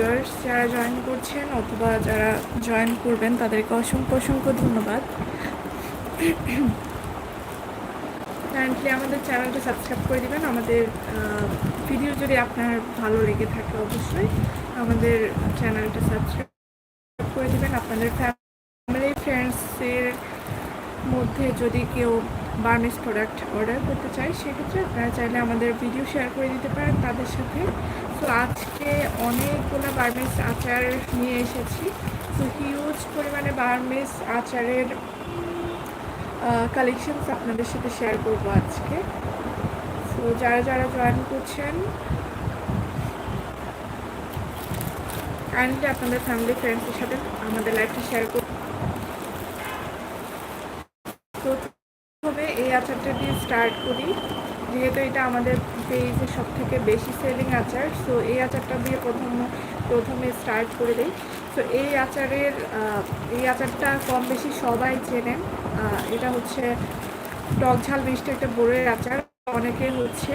Viewers যারা join করছেন অথবা যারা জয়েন করবেন, তাদেরকে অসংখ্য অসংখ্য ধন্যবাদ। কারেন্টলি আমাদের চ্যানেলটা সাবস্ক্রাইব করে দিবেন। আমাদের ভিডিও যদি আপনার ভালো লেগে থাকে অবশ্যই, আমাদের চ্যানেলটা সাবস্ক্রাইব করে দিবেন। আপনাদের ফ্যামিলি ফ্রেন্ডসের মধ্যে যদি কেউ বার্মিস প্রোডাক্ট অর্ডার করতে চাই, সেক্ষেত্রে আপনারা চাইলে আমাদের ভিডিও শেয়ার করে দিতে পারেন তাদের সাথে। তো আজকে অনেকগুলো বার্মিস আচার নিয়ে এসেছি। তো হিউজ পরিমাণে বার্মিস আচারের কালেকশনস আপনাদের সাথে শেয়ার করব আজকে। তো যারা যারা জয়েন করছেন কাইন্ডলি আপনাদের ফ্যামিলি ফ্রেন্ডসের সাথে আমাদের লাইফটা শেয়ার করুন। আচারটা দিয়ে স্টার্ট করি। যেহেতু এটা আমাদের পেজে সব থেকে বেশি সেলিং আচার সো এই আচারটা দিয়ে প্রথম, প্রথমে স্টার্ট করে দিই। তো এই আচারের এই আচারটা কম বেশি সবাই চেনেন এটা হচ্ছে টক ঝাল মিষ্টি একটা বড়ের আচার। অনেকে হচ্ছে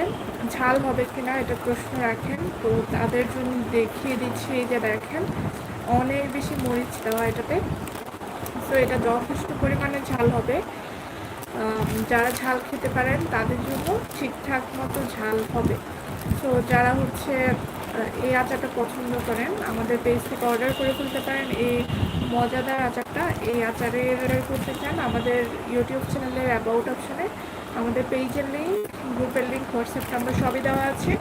ঝাল হবে কিনা এটা প্রশ্ন রাখেন। তো তাদের জন্য দেখিয়ে দিচ্ছি এই যে দেখেন, অনেক বেশি মরিচ দেওয়া এটাতে। তো এটা যথেষ্ট পরিমাণে ঝাল হবে। যারা ঝাল খেতে পারেন, তাদের জন্য ঠিকঠাক মতো ঝাল হবে। তো যারা হচ্ছে এই আচারটা পছন্দ করেন, আমাদের পেজ থেকে অর্ডার করে ফেলতে পারেন। এই মজাদার আচারটা এই আচারের করতে চান, আমাদের ইউটিউব চ্যানেলের অ্যাবাউট অপশানে আমাদের পেজের লিঙ্ক গ্রুপের লিঙ্ক হোয়াটসঅ্যাপ নাম্বার সবই দেওয়া আছে।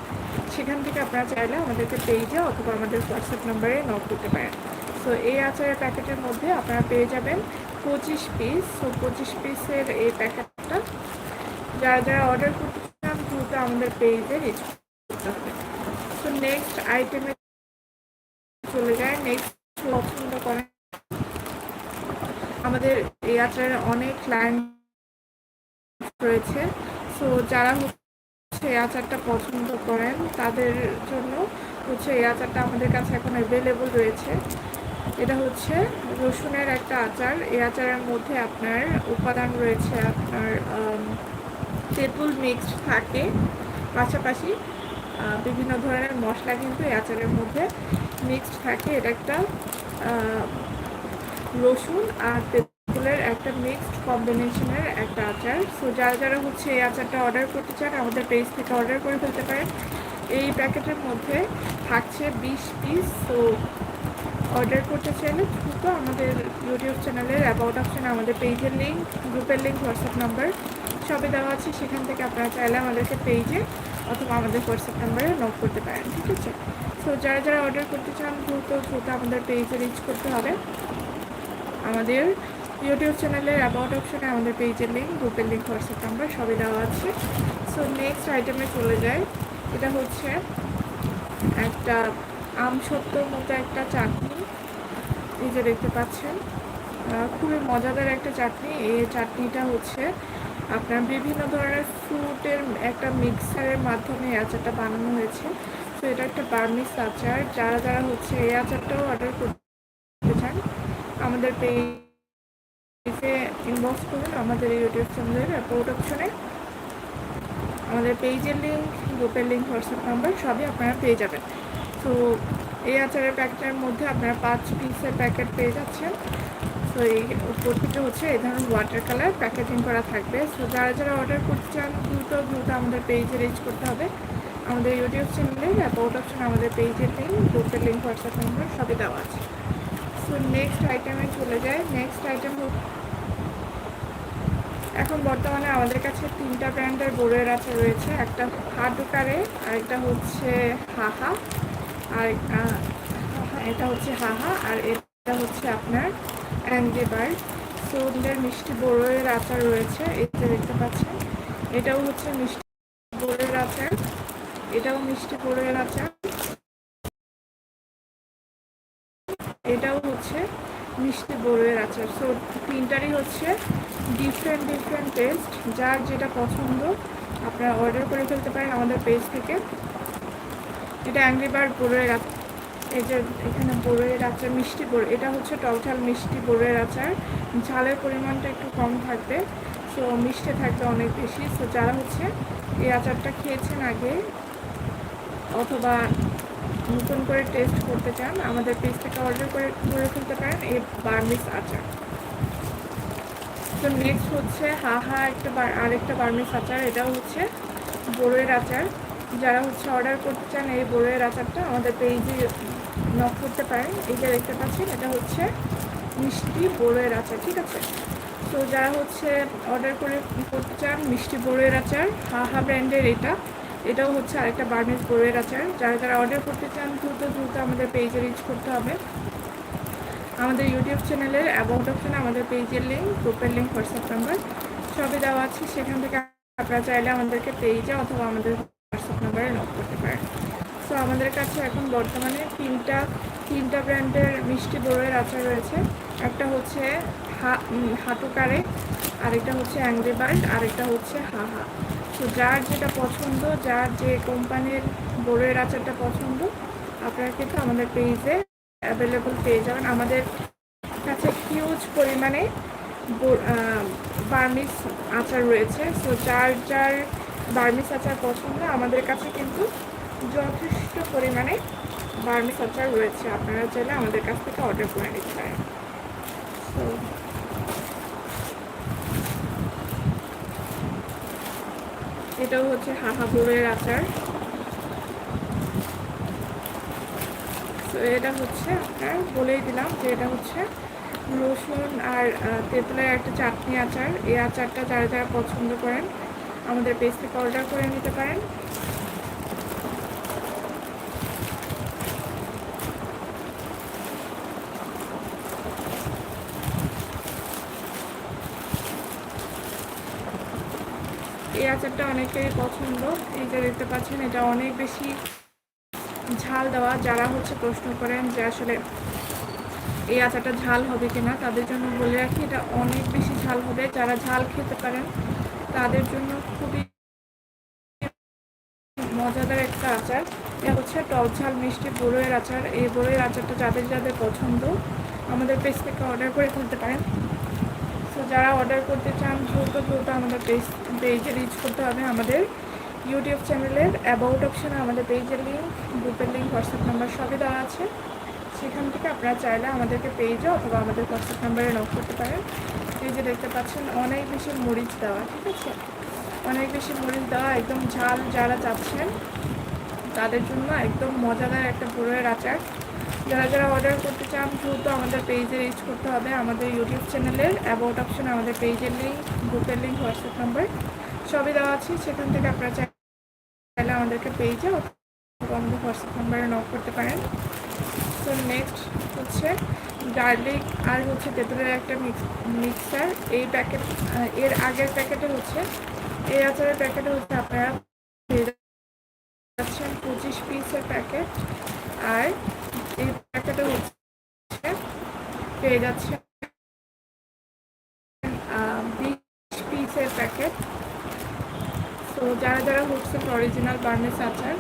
সেখান থেকে আপনারা চাইলে আমাদেরকে পেজে অথবা আমাদের হোয়াটসঅ্যাপ নাম্বারে নক করতে পারেন। তো এই আচারের প্যাকেটের মধ্যে আপনারা পেয়ে যাবেন পঁচিশ পিস তো পঁচিশ পিসের এই প্যাকেটটা যারা যারা অর্ডার করতে চান দ্রুত আমাদের পেজে করতে হবে। তো নেক্সট আইটেমে চলে যায়। নেক্সট পছন্দ করেন আমাদের এই আচারের অনেক ক্লায়েন্ট রয়েছে। সো যারা হচ্ছে এই আচারটা পছন্দ করেন, তাদের জন্য হচ্ছে এই আচারটা আমাদের কাছে এখন অ্যাভেলেবল রয়েছে। এটা হচ্ছে রসুনের একটা আচার। এই আচারের মধ্যে আপনার উপাদান রয়েছে, আপনার তেঁতুল মিক্সড থাকে। পাশাপাশি বিভিন্ন ধরনের মশলা কিন্তু এই আচারের মধ্যে মিক্সড থাকে। এটা একটা রসুন আর তেঁতুলের একটা মিক্সড কম্বিনেশনের একটা আচার। সো যারা যারা হচ্ছে এই আচারটা অর্ডার করতে চান, আমাদের পেজ থেকে অর্ডার করে ফেলতে পারেন। এই প্যাকেটের মধ্যে থাকছে বিশ পিস তো অর্ডার করতে চাইলে দ্রুত আমাদের ইউটিউব চ্যানেলের অ্যাবাউট অপশানে আমাদের পেজের লিঙ্ক গ্রুপের লিঙ্ক হোয়াটসঅ্যাপ নাম্বার সবই দেওয়া আছে। সেখান থেকে আপনারা চাইলে আমাদেরকে পেজে অথবা আমাদের হোয়াটসঅ্যাপ নাম্বারে নোট করতে পারেন, ঠিক আছে? সো যারা যারা অর্ডার করতে চান, দ্রুত দ্রুত আমাদের পেজে রিচ করতে হবে। আমাদের ইউটিউব চ্যানেলের অ্যাবাউট অপশানে আমাদের পেজের লিঙ্ক গ্রুপের লিঙ্ক হোয়াটসঅ্যাপ নাম্বার সবই দেওয়া আছে। সো নেক্সট আইটেমে চলে যায় এটা হচ্ছে একটা আম সত্যর মতো একটা চাটনি এই যে দেখতে পাচ্ছেন খুবই মজাদার একটা চাটনি। এই চাটনিটা হচ্ছে আপনার বিভিন্ন ধরনের ফ্রুটের একটা মিক্সারের মাধ্যমে এই আচারটা বানানো হয়েছে। তো এটা একটা বার্মিস আচার। যারা যারা হচ্ছে এই আচারটাও অর্ডার করতে চান, আমাদের পেজে ইনবক্স করুন। আমাদের ইউটিউব চ্যানেলের অপশনে আমাদের পেজের লিঙ্ক গ্রুপের লিঙ্ক হোয়াটসঅ্যাপ নাম্বার সবই আপনারা পেয়ে যাবেন। তো এই আচারের প্যাকেটের মধ্যে আপনারা পাঁচ পিসের প্যাকেট পেয়ে যাচ্ছেন। তো এই প্রতিটা হচ্ছে এই ধরনের ওয়াটার কালার প্যাকেজিং করা থাকবে। সো যারা যারা অর্ডার করতে চান, দ্রুত দ্রুত আমাদের পেজে রিচ করতে হবে। আমাদের ইউটিউব চ্যানেলে অ্যাবাউট অপশন আমাদের পেজের লিঙ্ক গ্রুপের লিঙ্ক হোয়াটসঅ্যাপ নাম্বার সবই দেওয়া আছে। সো নেক্সট আইটেমে চলে যায় নেক্সট আইটেম এখন বর্তমানে আমাদের কাছে তিনটা ব্র্যান্ডের বড়ের আছে রয়েছে। একটা হাডুকারে আরেকটা হচ্ছে হাহা। আর এটা হচ্ছে হাহা, আর এটা হচ্ছে আপনার বার্ড সৌদের মিষ্টি বড়ের আচার রয়েছে এটা দেখতে পাচ্ছেন। এটাও হচ্ছে মিষ্টি বড়ের আচার, এটাও মিষ্টি বড়ের আচার। এটাও হচ্ছে মিষ্টি বড়ের আচার। সো, তিনটারই হচ্ছে ডিফারেন্ট ডিফারেন্ট টেস্ট যার যেটা পছন্দ, আপনারা অর্ডার করে ফেলতে পারেন আমাদের পেজ থেকে। এটা অ্যাংরি বার্ড বড়ের যে এখানে বড়ের আচার, মিষ্টি বড় এটা হচ্ছে টকঝাল মিষ্টি বড়ের আচার। ঝালের পরিমাণটা একটু কম থাকবে সো মিষ্টি থাকবে অনেক বেশি। সো যারা হচ্ছে এই আচারটা খেয়েছেন আগে, অথবা নতুন করে টেস্ট করতে চান, আমাদের পেজ থেকে অর্ডার করে করে ফেলতে পারেন এই বার্মিস আচার। তো নেক্সট হচ্ছে হা হা একটা আরেকটা বার্মিস আচার, এটাও হচ্ছে বড়ের আচার। যারা হচ্ছে অর্ডার করতে চান এই বড়ের আচারটা, আমাদের পেজে নক করতে পারেন। এই যে দেখতে পাচ্ছেন, এটা হচ্ছে মিষ্টি বড়ের আচার, ঠিক আছে? তো যারা হচ্ছে অর্ডার করে করতে চান মিষ্টি বড়ের আচার হা হা ব্র্যান্ডের এটা, এটাও হচ্ছে আরেকটা বার্মিস বড়ের আচার। যারা যারা অর্ডার করতে চান, দ্রুত দ্রুত আমাদের পেজে রিচ করতে হবে। আমাদের ইউটিউব চ্যানেলের অ্যাবাউট অপশানে আমাদের পেজের লিঙ্ক গ্রুপের লিঙ্ক হোয়াটসঅ্যাপ নাম্বার সবই দেওয়া আছে। সেখান থেকে আপনারা চাইলে আমাদেরকে পেজে অথবা আমাদের নাম্বারে নোট করতে পারেন সো আমাদের কাছে এখন বর্তমানে তিনটা তিনটা ব্র্যান্ডের মিষ্টি বড়ের আচার রয়েছে। একটা হচ্ছে হা হাটুকারে আরেকটা হচ্ছে অ্যাংরি বার্ড, আরেকটা হচ্ছে হাহা তো যার যেটা পছন্দ, যার যে কোম্পানির বড়ের আচারটা পছন্দ, আপনারা কিন্তু আমাদের পেজে অ্যাভেলেবল পেয়ে যাবেন। আমাদের কাছে হিউজ পরিমাণে বার্মিস আচার রয়েছে। সো যার যার বার্মিস আচার পছন্দ, আমাদের কাছে কিন্তু যথেষ্ট পরিমাণে বার্মিস আচার রয়েছে। আপনারা চাইলে আমাদের কাছ থেকে অর্ডার করে নিতে পারেন। এটাও হচ্ছে হাহাবুরের আচার। তো এটা হচ্ছে আপনার বলেই দিলাম যে এটা হচ্ছে রসুন আর তেঁতুলের একটা চাটনি আচার। এই আচারটা যারা যারা পছন্দ করেন আমাদের পেজ থেকে অর্ডার করে নিতে পারেন। এই আচারটা অনেকেরই পছন্দ। এই যে দেখতে পাচ্ছেন, এটা অনেক বেশি ঝাল দেওয়া। যারা হচ্ছে প্রশ্ন করেন যে আসলে এই আচারটা ঝাল হবে কিনা, তাদের জন্য বলে রাখি, এটা অনেক বেশি ঝাল হবে। যারা ঝাল খেতে পারেন তাদের জন্য খুবই মজাদার একটা আচার। এটা হচ্ছে টক ঝাল মিষ্টি বড়ইয়ের আচার। এই বড়ইয়ের আচারটা যাদের যাদের পছন্দ, আমাদের পেজ থেকে অর্ডার করে ফেলতে পারেন। তো যারা অর্ডার করতে চান, দ্রুত দ্রুত আমাদের পেজ পেজে রিচ করতে হবে আমাদের ইউটিউব চ্যানেলের অ্যাবাউট অপশানে আমাদের পেজের লিঙ্ক গ্রুপের লিঙ্ক হোয়াটসঅ্যাপ নাম্বার সবই দেওয়া আছে। সেখান থেকে আপনারা চাইলে আমাদেরকে পেজে অথবা আমাদের হোয়াটসঅ্যাপ নাম্বারে নক করতে পারেন। এই যে দেখতে পাচ্ছেন, অনেক বেশি মরিচ দেওয়া, ঠিক আছে? অনেক বেশি মরিচ দেওয়া, একদম ঝাল যারা চাচ্ছেন, তাদের জন্য একদম মজাদার একটা বড়ের আচার। যারা যারা অর্ডার করতে চান, দ্রুত আমাদের পেজে রিচ করতে হবে। আমাদের ইউটিউব চ্যানেলের অ্যাবাউট অপশানে আমাদের পেজের লিঙ্ক গ্রুপের লিঙ্ক হোয়াটসঅ্যাপ নাম্বার সবই দেওয়া আছে। সেখান থেকে আপনারা চাইলে আমাদেরকে পেজে আমাদের হোয়াটসঅ্যাপ নাম্বারে নক করতে পারেন। তো নেক্সট হচ্ছে গার্লিক আর হচ্ছে তেঁতুলের একটা মিক্স মিক্সার এই প্যাকেট এর আগের প্যাকেটে হচ্ছে, এই আচারের প্যাকেটে হচ্ছে আপনারা পেয়ে যাচ্ছেন পঁচিশ পিসের প্যাকেট আর এই প্যাকেটে হচ্ছে পেয়ে যাচ্ছে বিশ পিসের প্যাকেট তো যারা যারা হচ্ছে অরিজিনাল বার্নেস আচার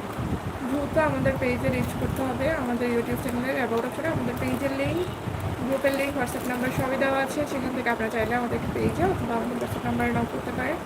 দ্রুত আমাদের পেজে রিচ করতে হবে, আমাদের ইউটিউব চ্যানেলের অ্যাবাউট করে আমাদের পেজের লিঙ্ক গ্রুপের লিঙ্ক হোয়াটসঅ্যাপ নাম্বার সবই দেওয়া আছে, সেখান থেকে আপনারা চাইলে আমাদের পেজে অথবা আমাদের হোয়াটসঅ্যাপ নাম্বারে নক করতে পারেন।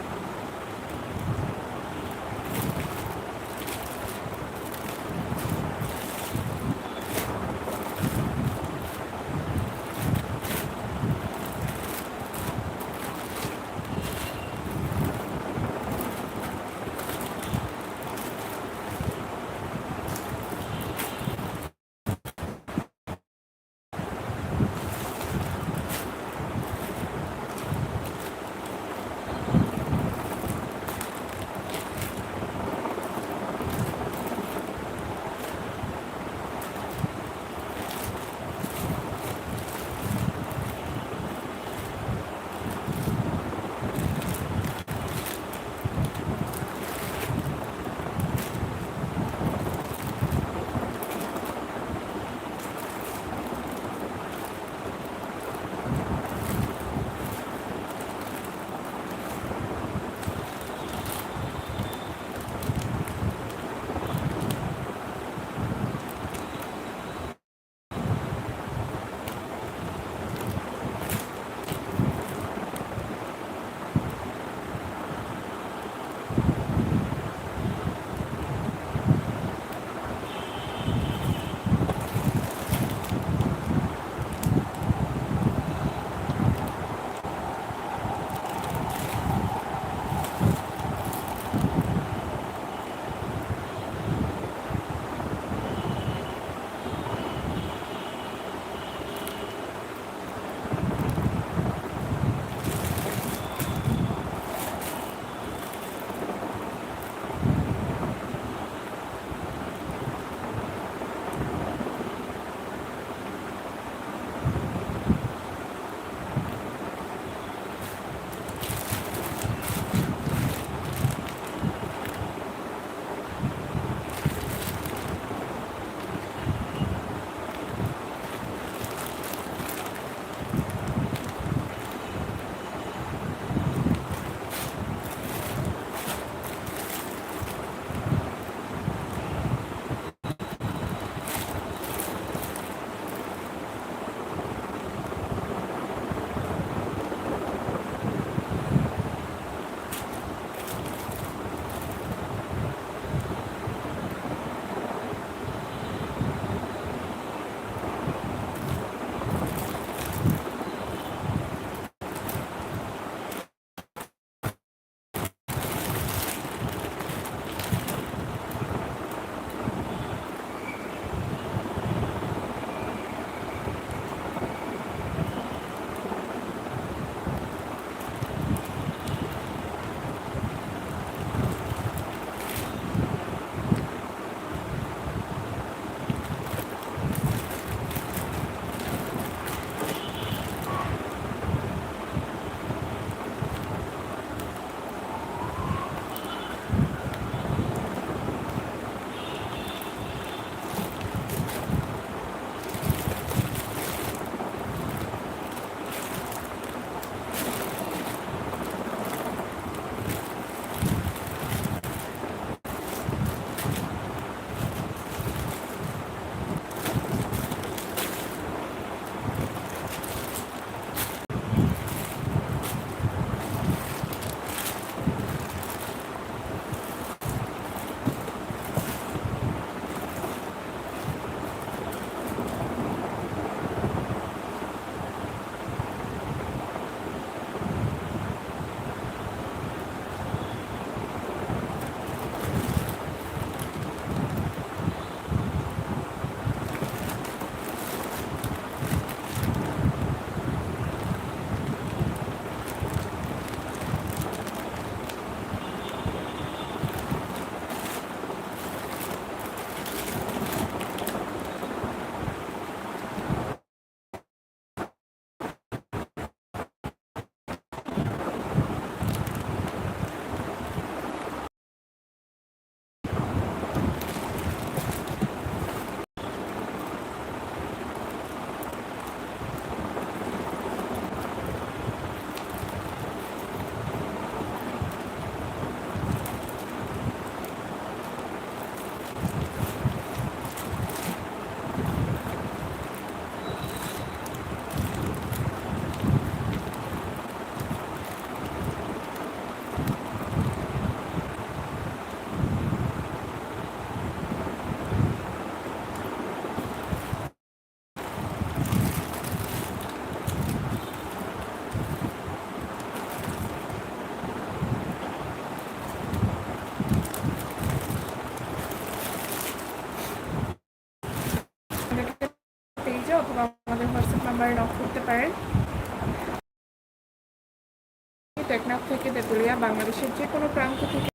টেকনাফ থেকে তেতুলিয়া বাংলাদেশের যে কোনো প্রান্ত থেকে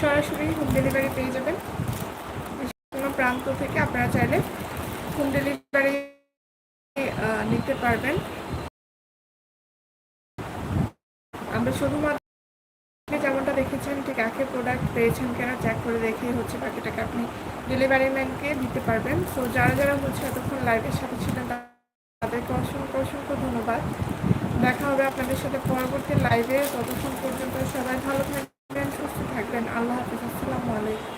সরাসরি হোম ডেলিভারি পেয়ে যাবেন। কোনো প্রান্ত থেকে আপনারা চাইলে হোম ডেলিভারি নিতে পারবেন। আমরা শুধুমাত্র যেমনটা দেখেছেন, ঠিক একই প্রোডাক্ট পেয়েছেন কেন চেক করে দেখে হচ্ছে বাকিটাকে আপনি ডেলিভারি ম্যানকে দিতে পারবেন। সো যারা যারা হচ্ছে এতক্ষণ লাইভের সাথে ছিলেন, তাদেরকে অসংখ্য অসংখ্য ধন্যবাদ। দেখা হবে আপনাদের সাথে পরবর্তী লাইভে ততক্ষণ পর্যন্ত সবাই ভালো থাকবেন, সুস্থ থাকবেন। আল্লাহ হাফিজ, আসসালামু আলাইকুম।